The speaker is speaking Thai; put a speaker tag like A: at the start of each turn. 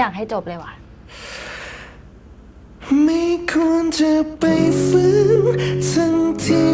A: อยากให้จ
B: บเลยว่ะ
A: ไม่ควรจะไปฟื้นทั้งที